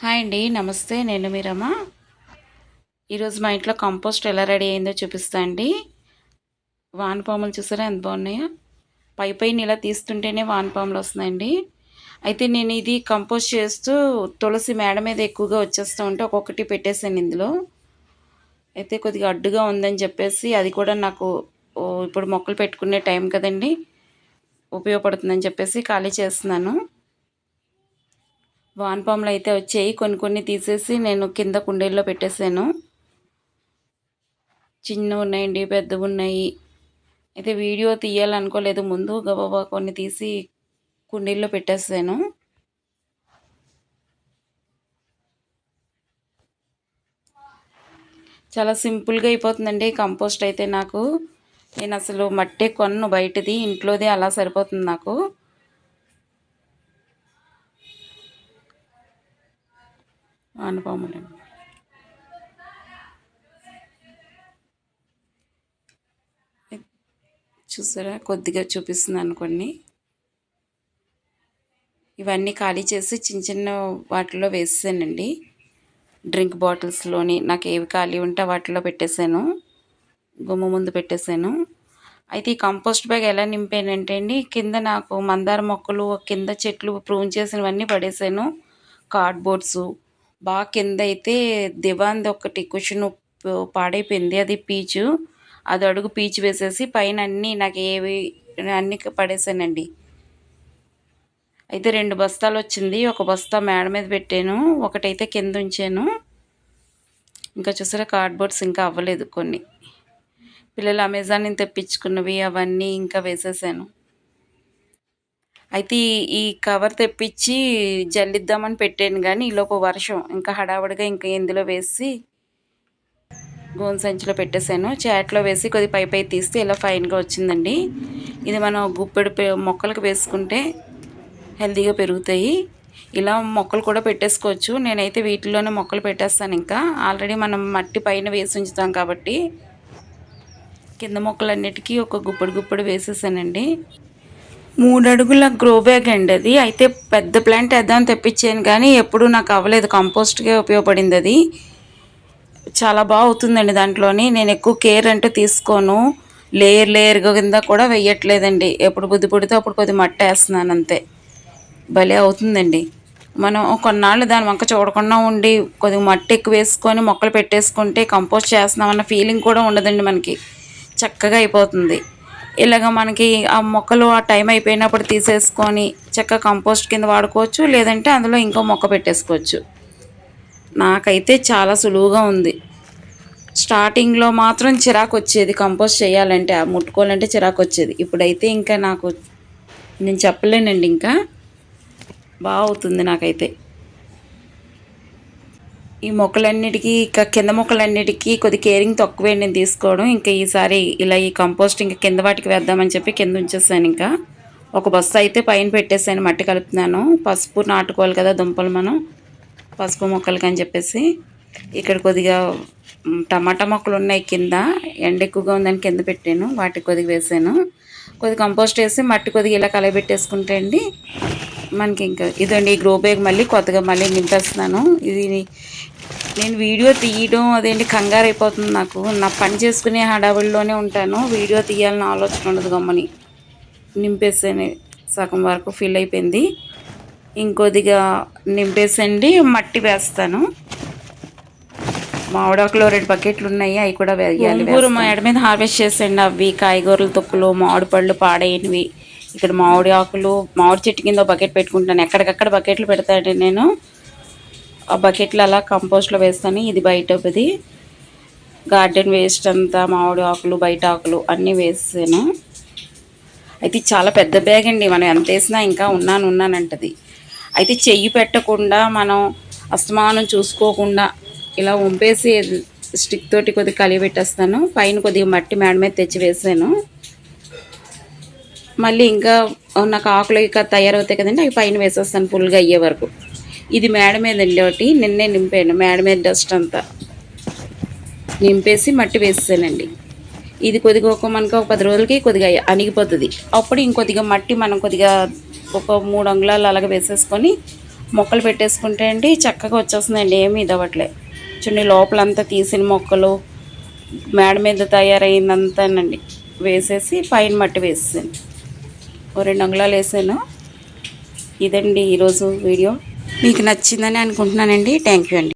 Hi అండి నమస్తే నేను మీరమ్మ ఈరోజు మా ఇంట్లో కంపోస్ట్ ఎలా రెడీ అయిందో చూపిస్తా అండి. వానపాములు చూసారా ఎంత బాగున్నాయో? పై పైన ఇలా తీస్తుంటేనే వానపాములు వస్తున్నాయండి. అయితే నేను ఇది కంపోస్ట్ చేస్తూ తులసి మేడ మీద ఎక్కువగా వచ్చేస్తూ ఉంటే ఒక్కొక్కటి పెట్టేశాను ఇందులో. అయితే కొద్దిగా అడ్డుగా ఉందని చెప్పేసి అది కూడా నాకు ఓ, ఇప్పుడు మొక్కలు పెట్టుకునే టైం కదండి ఉపయోగపడుతుందని చెప్పేసి ఖాళీ చేస్తున్నాను. వానపాములు అయితే వచ్చాయి. కొన్ని కొన్ని తీసేసి నేను కింద కుండీల్లో పెట్టేశాను చిన్నవి ఉన్నాయండి పెద్దవి ఉన్నాయి. అయితే వీడియో తీయాలనుకోలేదు. ముందు గబాబా కొన్ని తీసి కుండీల్లో పెట్టేసాను. చాలా సింపుల్గా అయిపోతుందండి కంపోస్ట్ అయితే నాకు. నేను అసలు మట్టే కొన్ను బయటది ఇంట్లోదే అలా సరిపోతుంది నాకు. వానపాములండి చూసారా? కొద్దిగా చూపిస్తున్నాను కొన్ని ఇవన్నీ ఖాళీ చేసి చిన్న చిన్న వాటిలో వేసానండి డ్రింక్ బాటిల్స్లోని నాకు ఏవి ఖాళీ ఉంటే వాటిలో పెట్టేశాను. గుమ్మ ముందు పెట్టేశాను. అయితే ఈ కంపోస్ట్ బ్యాగ్ ఎలా నింపానంటే అండి కింద నాకు మందార మొక్కలు కింద చెట్లు ప్రూన్ చేసినవన్నీ పడేసాను. కార్డ్బోర్డ్స్ బాగా కింద అయితే దివాన్ది ఒకటి కుషన్ పాడైపోయింది. అది పీచు. అది అడుగు పీచు వేసేసి పైన అన్నీ నాకు ఏవి అన్నీ పడేసానండి. అయితే రెండు బస్తాలు వచ్చింది ఒక బస్తా మేడ మీద పెట్టాను. ఒకటైతే కింద ఉంచాను ఇంకా చూసారా కార్డ్బోర్డ్స్ ఇంకా అవ్వలేదు కొన్ని. పిల్లలు అమెజాన్ నుంచి తెప్పించుకున్నవి అవన్నీ ఇంకా వేసేసాను. అయితే ఈ- కవర్ తెప్పించి జల్లిద్దామని పెట్టాను కానీ ఈలోపు వర్షం ఇంకా హడావుడిగా ఇంకా ఇందులో వేసి గోన్ సంచిలో పెట్టేశాను. చాట్లో వేసి కొద్ది పై పై తీస్తే ఇలా ఫైన్గా వచ్చిందండి. ఇది మనం గుప్పెడు మొక్కలకు వేసుకుంటే హెల్తీగా పెరుగుతాయి. ఇలా మొక్కలు కూడా పెట్టేసుకోవచ్చు. నేనైతే వీటిలోనే మొక్కలు పెట్టేస్తాను ఇంకా. ఆల్రెడీ మనం మట్టి పైన వేసి ఉంచుతాం కాబట్టి కింద మొక్కలన్నిటికీ ఒక గుప్పడి గుప్పడి వేసేసానండి. మూడు అడుగుల గ్రో బ్యాగ్ అండి అది. అయితే పెద్ద ప్లాంట్ వేద్దామని తెప్పించాను కానీ ఎప్పుడు నాకు అవ్వలేదు. కంపోస్ట్గా ఉపయోగపడింది అది. చాలా బాగా అవుతుందండి దాంట్లోని. నేను ఎక్కువ కేర్ అంటే తీసుకోను. లేయర్ లేయర్ కింద కూడా వెయ్యట్లేదండి ఎప్పుడు బుద్ధి పుడితే అప్పుడు కొద్ది మట్టి వేస్తున్నాను అంతే. భలే అవుతుందండి. మనం కొన్నాళ్ళు దాని వంక చూడకుండా ఉండి కొద్దిగా మట్టి ఎక్కువ వేసుకొని మొక్కలు పెట్టేసుకుంటే కంపోస్ట్ చేస్తున్నామన్న ఫీలింగ్ కూడా ఉండదండి మనకి. చక్కగా అయిపోతుంది. ఇలాగ మనకి ఆ మొక్కలు ఆ టైం అయిపోయినప్పుడు తీసేసుకొని చక్కగా కంపోస్ట్ కింద వాడుకోవచ్చు లేదంటే అందులో ఇంకో మొక్క పెట్టేసుకోవచ్చు. నాకైతే చాలా సులువుగా ఉంది. స్టార్టింగ్లో మాత్రం చిరాకు వచ్చేది కంపోస్ట్ చేయాలంటే ఆ ముట్టుకోవాలంటే చిరాకు వచ్చేది ఇప్పుడైతే ఇంకా నాకు నేను చెప్పలేనండి ఇంకా. బాగుతుంది నాకైతే. ఈ మొక్కలన్నిటికీ ఇంకా కింద మొక్కలన్నిటికీ కొద్ది కేరింగ్ తక్కువే నేను తీసుకోవడం. ఇంకా ఈసారి ఇలా ఈ కంపోస్ట్ ఇంకా కింద వాటికి వేద్దామని చెప్పి కింద ఉంచేసాను ఇంకా. ఒక బస్సు అయితే పైన పెట్టేసాను మట్టి కలుపుతున్నాను. పసుపు నాటుకోవాలి కదా దుంపలు మనం పసుపు మొక్కలకి అని చెప్పేసి. ఇక్కడ కొద్దిగా టమాటా మొక్కలు ఉన్నాయి కింద ఎండ ఎక్కువగా ఉందని కింద పెట్టాను వాటికి కొద్దిగా వేసాను. కొద్దిగా కంపోస్ట్ వేసి మట్టి కొద్దిగా ఇలా కలబెట్టేసుకుంటే అండి మనకి ఇంకా ఇదండి ఈ గ్రో బ్యాగ్ మళ్ళీ కొత్తగా మళ్ళీ నింపేస్తున్నాను. ఇది నేను వీడియో తీయడం అదేంటి కంగారు అయిపోతుంది నాకు. నా పని చేసుకునే హడావిడిలోనే ఉంటాను. వీడియో తీయాలని ఆలోచన ఉండదు గమ్మని. నింపేసాను సగం వరకు ఫిల్ అయిపోయింది. ఇంకొద్దిగా నింపేసండి మట్టి వేస్తాను. మామిడాకులో రెండు బకెట్లు ఉన్నాయి అవి కూడా వేయాలి గోంగూర మా ఎడ మీద హార్వెస్ట్ చేసండి అవి కాయగూరల తొక్కులు మామిడి పళ్ళు పాడైనవి. ఇక్కడ మామిడి ఆకులు మామిడి చెట్టు కింద బకెట్ పెట్టుకుంటాను. ఎక్కడికక్కడ బకెట్లు పెడతాడు నేను. ఆ బకెట్లు అలా కంపోస్ట్లో వేస్తాను. ఇది బయటది గార్డెన్ వేస్ట్ అంతా మామిడి ఆకులు బయట ఆకులు అన్నీ వేసాను. అయితే చాలా పెద్ద బ్యాగ్ అండి. మనం ఎంత వేసినా ఇంకా ఉన్నాను ఉన్నానంటది. అయితే చెయ్యి పెట్టకుండా మనం అస్తమానం చూసుకోకుండా ఇలా ఉంపేసి స్టిక్ తోటి కొద్దిగా కలిగి పెట్టేస్తాను. పైన కొద్దిగా మట్టి మేడ మీద తెచ్చి వేసాను. మళ్ళీ ఇంకా నాకు ఆకులు ఇక తయారవుతాయి కదండి అవి పైన వేసేస్తాను ఫుల్గా అయ్యే వరకు. ఇది మేడ మీద ఒకటి నిన్నే నింపాను. మేడ మీద డస్ట్ అంతా. నింపేసి మట్టి వేసేసానండి. ఇది కొద్దిగా ఒక మనకు ఒక పది రోజులకి కొద్దిగా అణిగిపోతుంది. అప్పుడు ఇంకొద్దిగా మట్టి మనం కొద్దిగా ఒక మూడు అంగుళాలు అలాగ వేసేసుకొని మొక్కలు పెట్టేసుకుంటే అండి చక్కగా వచ్చేస్తుందండి. ఏమి ఇదవట్లే చూడండి లోపలంతా తీసిన మొక్కలు మేడ మీద తయారైందంతానండి. వేసేసి పైన మట్టి వేసేసాను. ఓ రెండు అంగుళాలు వేసాను. ఇదండి ఈరోజు వీడియో. మీకు నచ్చిందని అనుకుంటున్నానండి. థ్యాంక్ యూ అండి.